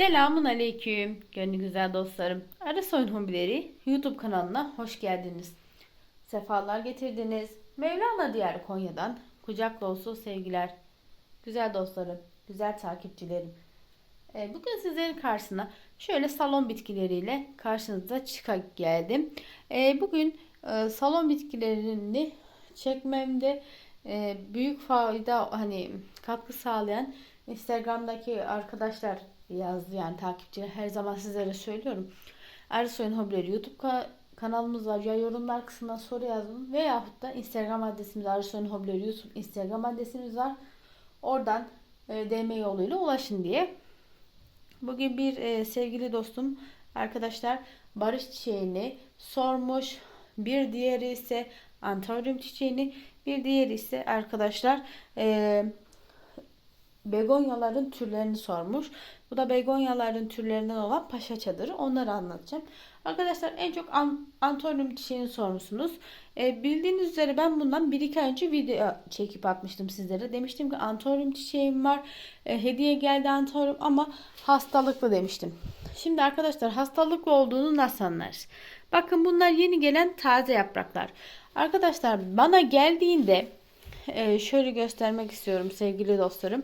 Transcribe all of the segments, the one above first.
Selamun aleyküm gönlü güzel dostlarım. Arası Oyun Hobileri YouTube kanalına hoş geldiniz. Sefalar getirdiniz. Mevlana Diyarı Konya'dan kucak dolusu sevgiler. Güzel dostlarım, güzel takipçilerim. Ee, Bugün sizlerin karşısına şöyle salon bitkileriyle karşınıza çıka geldim. Ee, Bugün e, salon bitkilerini çekmemde e, büyük fayda hani katkı sağlayan Instagram'daki arkadaşlar yazdı yani takipçiler her zaman sizlere söylüyorum. Ersoy'un Hobileri YouTube ka- kanalımız var. Ya yorumlar kısmına soru yazın veyahut da Instagram adresimiz Ersoy'un Hobileri YouTube Instagram adresimiz var. Oradan e, DM yoluyla ulaşın diye. Bugün bir e, sevgili dostum arkadaşlar barış çiçeğini sormuş. Bir diğeri ise antaryum çiçeğini. Bir diğeri ise arkadaşlar e, begonyaların türlerini sormuş. Bu da begonyaların türlerinden olan paşa çadırı. Onları anlatacağım. Arkadaşlar en çok an, çiçeğini sormuşsunuz. E, bildiğiniz üzere ben bundan 1-2 ay önce video çekip atmıştım sizlere. Demiştim ki antoryum çiçeğim var. E, hediye geldi antoryum ama hastalıklı demiştim. Şimdi arkadaşlar hastalıklı olduğunu nasıl anlarız? Bakın bunlar yeni gelen taze yapraklar. Arkadaşlar bana geldiğinde ee, şöyle göstermek istiyorum sevgili dostlarım.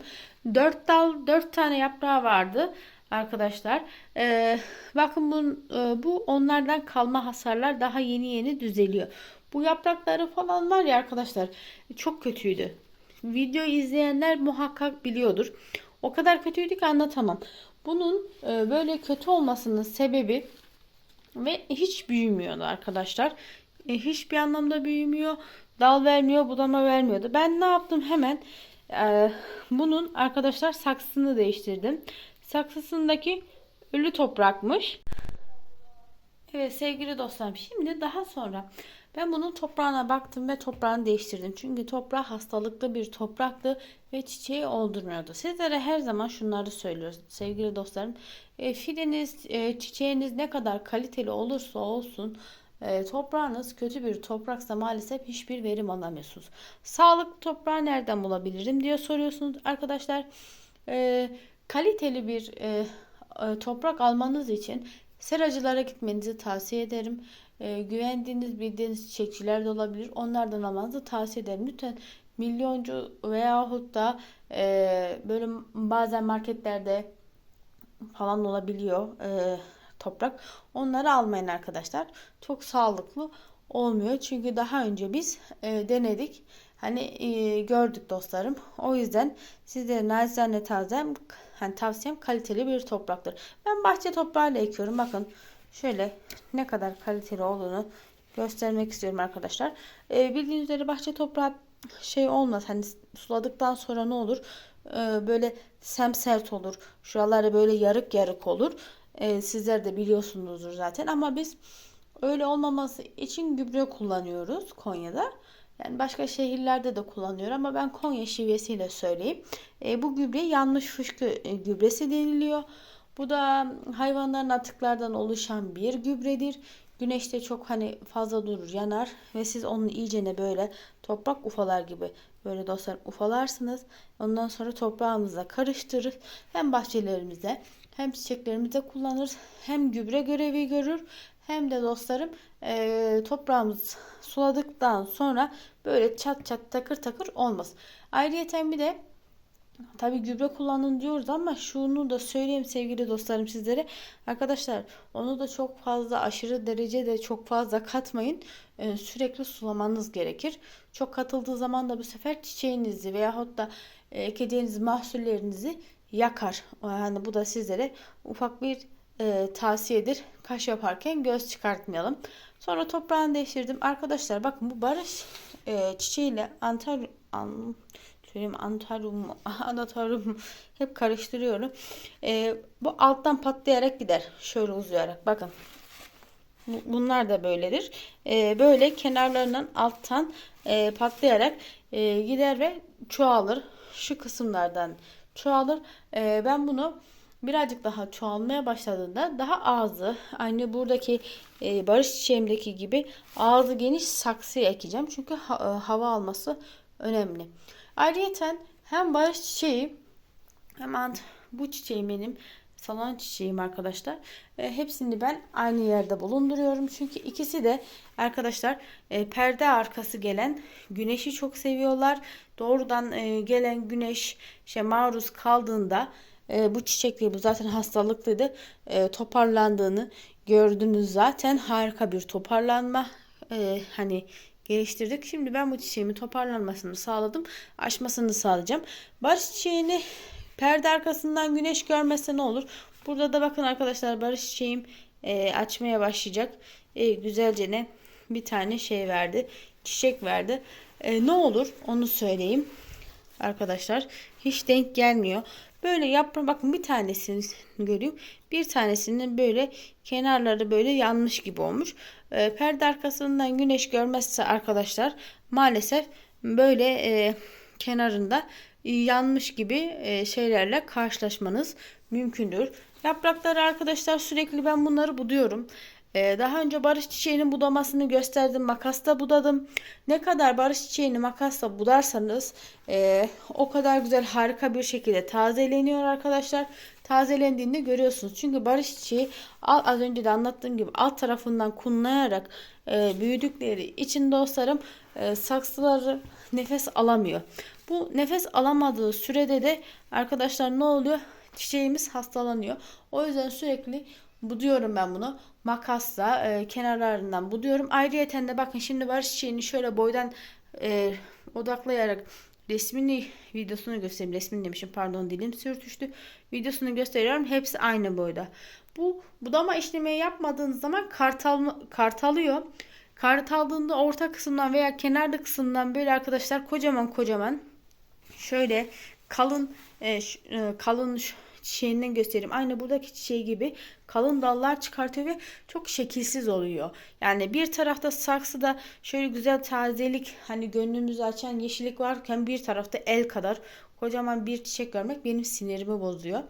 4 dal 4 tane yaprağı vardı arkadaşlar. Ee, bakın bu, e, bu onlardan kalma hasarlar daha yeni yeni düzeliyor. Bu yaprakları falan var ya arkadaşlar çok kötüydü. Video izleyenler muhakkak biliyordur. O kadar kötüydü ki anlatamam. Bunun e, böyle kötü olmasının sebebi ve hiç büyümüyordu arkadaşlar. E, hiçbir anlamda büyümüyor. Dal vermiyor, budama vermiyordu. Ben ne yaptım hemen? E, bunun arkadaşlar saksısını değiştirdim. Saksısındaki ölü toprakmış. Evet sevgili dostlarım şimdi daha sonra ben bunun toprağına baktım ve toprağını değiştirdim. Çünkü toprağı hastalıklı bir topraktı ve çiçeği oldurmuyordu. Sizlere her zaman şunları söylüyoruz sevgili dostlarım. E, fideniz, e, çiçeğiniz ne kadar kaliteli olursa olsun e, toprağınız kötü bir topraksa maalesef hiçbir verim alamıyorsunuz. Sağlıklı toprağı nereden bulabilirim diye soruyorsunuz arkadaşlar. E, kaliteli bir e, e, toprak almanız için seracılara gitmenizi tavsiye ederim. E, güvendiğiniz bildiğiniz çiçekçiler de olabilir. Onlardan almanızı tavsiye ederim. Lütfen milyoncu veyahut da e, böyle bazen marketlerde falan olabiliyor. E, toprak. Onları almayın arkadaşlar. Çok sağlıklı olmuyor. Çünkü daha önce biz e, denedik. Hani e, gördük dostlarım. O yüzden sizlere naçizane tavsiyem, hani tavsiyem kaliteli bir topraktır. Ben bahçe toprağıyla ekiyorum. Bakın şöyle ne kadar kaliteli olduğunu göstermek istiyorum arkadaşlar. E, bildiğiniz üzere bahçe toprağı şey olmaz. Hani suladıktan sonra ne olur? E, böyle semsert olur. Şuraları böyle yarık yarık olur. E, sizler de biliyorsunuzdur zaten ama biz öyle olmaması için gübre kullanıyoruz Konya'da. Yani başka şehirlerde de kullanıyor ama ben Konya şivesiyle söyleyeyim. E, bu gübre yanlış fışkı e, gübresi deniliyor. Bu da hayvanların atıklardan oluşan bir gübredir. Güneşte çok hani fazla durur, yanar ve siz onu iyicene böyle toprak ufalar gibi böyle dostlar ufalarsınız. Ondan sonra toprağımıza karıştırır. Hem bahçelerimize hem çiçeklerimizde kullanırız. Hem gübre görevi görür. Hem de dostlarım e, toprağımız suladıktan sonra böyle çat çat takır takır olmaz. Ayrıyeten bir de Tabii gübre kullanın diyoruz ama şunu da söyleyeyim sevgili dostlarım sizlere. Arkadaşlar onu da çok fazla aşırı derecede çok fazla katmayın. Ee, sürekli sulamanız gerekir. Çok katıldığı zaman da bu sefer çiçeğinizi veyahut da ekeceğiniz mahsullerinizi yakar. Yani bu da sizlere ufak bir e, tavsiyedir. Kaş yaparken göz çıkartmayalım. Sonra toprağını değiştirdim. Arkadaşlar bakın bu barış e, çiçeğiyle antar an, söyleyeyim antarum anatarum hep karıştırıyorum. E, bu alttan patlayarak gider. Şöyle uzayarak bakın. Bunlar da böyledir. E, böyle kenarlarından alttan e, patlayarak e, gider ve çoğalır. Şu kısımlardan çoğalır. E, ben bunu birazcık daha çoğalmaya başladığında daha ağzı aynı buradaki e, barış çiçeğimdeki gibi ağzı geniş saksıya ekeceğim. Çünkü ha, e, hava alması önemli. Ayrıyeten hem barış çiçeği hem bu çiçeğim benim salon çiçeğim arkadaşlar. E, hepsini ben aynı yerde bulunduruyorum. Çünkü ikisi de arkadaşlar e, perde arkası gelen güneşi çok seviyorlar. Doğrudan e, gelen güneş şey maruz kaldığında e, bu çiçekleri bu zaten hastalıklıydı. E, toparlandığını gördünüz zaten. Harika bir toparlanma. E, hani geliştirdik. Şimdi ben bu çiçeğimi toparlanmasını sağladım. Açmasını sağlayacağım. Barış çiçeğini perde arkasından güneş görmese ne olur? Burada da bakın arkadaşlar barış çiçeğim e, açmaya başlayacak. E, güzelce ne bir tane şey verdi. Çiçek verdi. E, ne olur onu söyleyeyim. Arkadaşlar hiç denk gelmiyor. Böyle yapma bakın bir tanesini görüyorum. Bir tanesinin böyle kenarları böyle yanmış gibi olmuş. E, perde arkasından güneş görmezse arkadaşlar maalesef böyle e, kenarında yanmış gibi e, şeylerle karşılaşmanız mümkündür. Yaprakları arkadaşlar sürekli ben bunları buduyorum. Ee, daha önce barış çiçeğinin budamasını gösterdim. Makasla budadım. Ne kadar barış çiçeğini makasla budarsanız e, o kadar güzel harika bir şekilde tazeleniyor arkadaşlar. Tazelendiğinde görüyorsunuz. Çünkü barış çiçeği az önce de anlattığım gibi alt tarafından kunlayarak e, büyüdükleri için dostlarım e, saksıları nefes alamıyor. Bu nefes alamadığı sürede de arkadaşlar ne oluyor? Çiçeğimiz hastalanıyor. O yüzden sürekli buduyorum ben bunu. Makasla e, kenarlarından buduyorum. Ayrıyeten de bakın şimdi barış çiçeğini şöyle boydan e, odaklayarak resmini videosunu göstereyim. Resmini demişim pardon dilim sürtüştü. Videosunu gösteriyorum. Hepsi aynı boyda. Bu budama işlemi yapmadığınız zaman kartal, kartalıyor. Kartaldığında orta kısımdan veya kenarda kısımdan böyle arkadaşlar kocaman kocaman şöyle kalın e, e, kalın çiçeğinden göstereyim. Aynı buradaki çiçeği gibi kalın dallar çıkartıyor ve çok şekilsiz oluyor. Yani bir tarafta saksıda şöyle güzel tazelik hani gönlümüzü açan yeşillik varken bir tarafta el kadar kocaman bir çiçek görmek benim sinirimi bozuyor.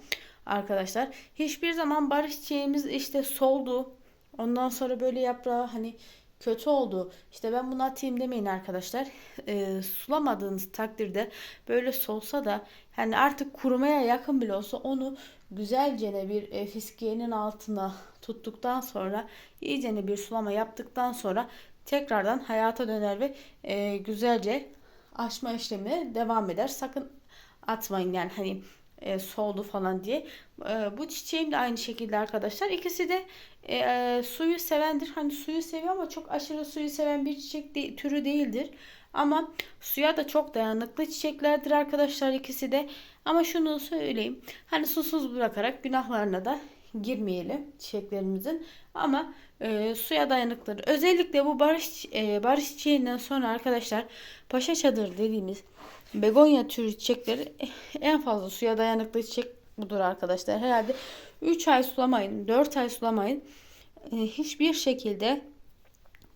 Arkadaşlar hiçbir zaman barış çiçeğimiz işte soldu. Ondan sonra böyle yaprağı hani kötü oldu. İşte ben bunu atayım demeyin arkadaşlar. E, sulamadığınız takdirde böyle solsa da hani artık kurumaya yakın bile olsa onu güzelce bir e, fiskiyenin altına tuttuktan sonra iyicene bir sulama yaptıktan sonra tekrardan hayata döner ve e, güzelce açma işlemi devam eder. Sakın atmayın yani hani e, soldu falan diye. E, bu çiçeğim de aynı şekilde arkadaşlar. İkisi de e, e, suyu sevendir. Hani suyu seviyor ama çok aşırı suyu seven bir çiçek de, türü değildir. Ama suya da çok dayanıklı çiçeklerdir arkadaşlar ikisi de. Ama şunu söyleyeyim. Hani susuz bırakarak günahlarına da girmeyelim çiçeklerimizin. Ama e, suya dayanıklıdır. Özellikle bu barış e, barış çiçeğinden sonra arkadaşlar paşa çadır dediğimiz begonya türü çiçekleri en fazla suya dayanıklı çiçek budur arkadaşlar. Herhalde 3 ay sulamayın, 4 ay sulamayın. E, hiçbir şekilde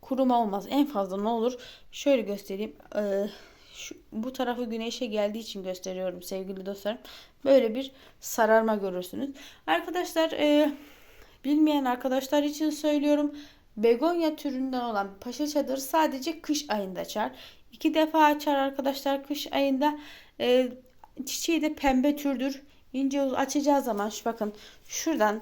kuruma olmaz. En fazla ne olur? Şöyle göstereyim. E, şu, bu tarafı güneşe geldiği için gösteriyorum sevgili dostlarım. Böyle bir sararma görürsünüz. Arkadaşlar e, bilmeyen arkadaşlar için söylüyorum. Begonya türünden olan paşa çadır sadece kış ayında açar. İki defa açar arkadaşlar kış ayında. E, çiçeği de pembe türdür. İnce uz açacağı zaman şu bakın şuradan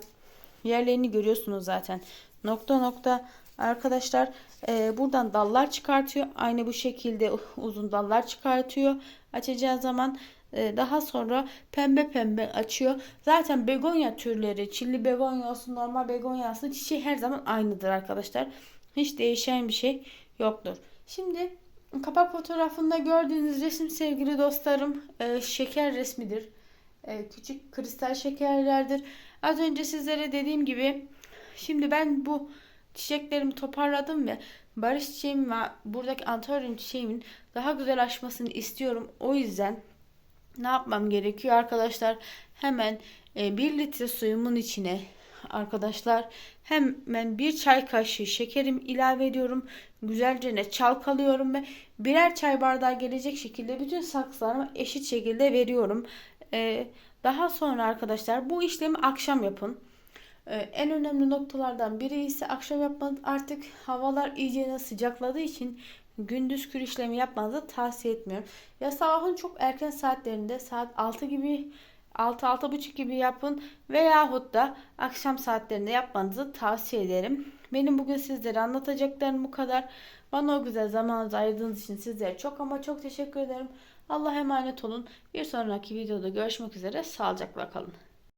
yerlerini görüyorsunuz zaten. Nokta nokta arkadaşlar e, buradan dallar çıkartıyor. Aynı bu şekilde uzun dallar çıkartıyor. Açacağı zaman e, daha sonra pembe pembe açıyor. Zaten begonya türleri, çilli begonya olsun, normal begonya olsun çiçeği her zaman aynıdır arkadaşlar. Hiç değişen bir şey yoktur. Şimdi kapak fotoğrafında gördüğünüz resim sevgili dostlarım e, şeker resmidir. E, küçük kristal şekerlerdir. Az önce sizlere dediğim gibi şimdi ben bu çiçeklerimi toparladım ve barış çiçeğim ve buradaki antaryum çiçeğimin daha güzel açmasını istiyorum. O yüzden ne yapmam gerekiyor arkadaşlar? Hemen e, 1 litre suyumun içine arkadaşlar hemen bir çay kaşığı şekerim ilave ediyorum. Güzelce ne çalkalıyorum ve birer çay bardağı gelecek şekilde bütün saksılarıma eşit şekilde veriyorum. Ee, daha sonra arkadaşlar bu işlemi akşam yapın. Ee, en önemli noktalardan biri ise akşam yapmanız artık havalar iyice sıcakladığı için gündüz kür işlemi yapmanızı tavsiye etmiyorum. Ya sabahın çok erken saatlerinde saat 6 gibi 6-6.30 gibi yapın veyahut da akşam saatlerinde yapmanızı tavsiye ederim. Benim bugün sizlere anlatacaklarım bu kadar. Bana o güzel zamanınızı ayırdığınız için sizlere çok ama çok teşekkür ederim. Allah'a emanet olun. Bir sonraki videoda görüşmek üzere. Sağlıcakla kalın.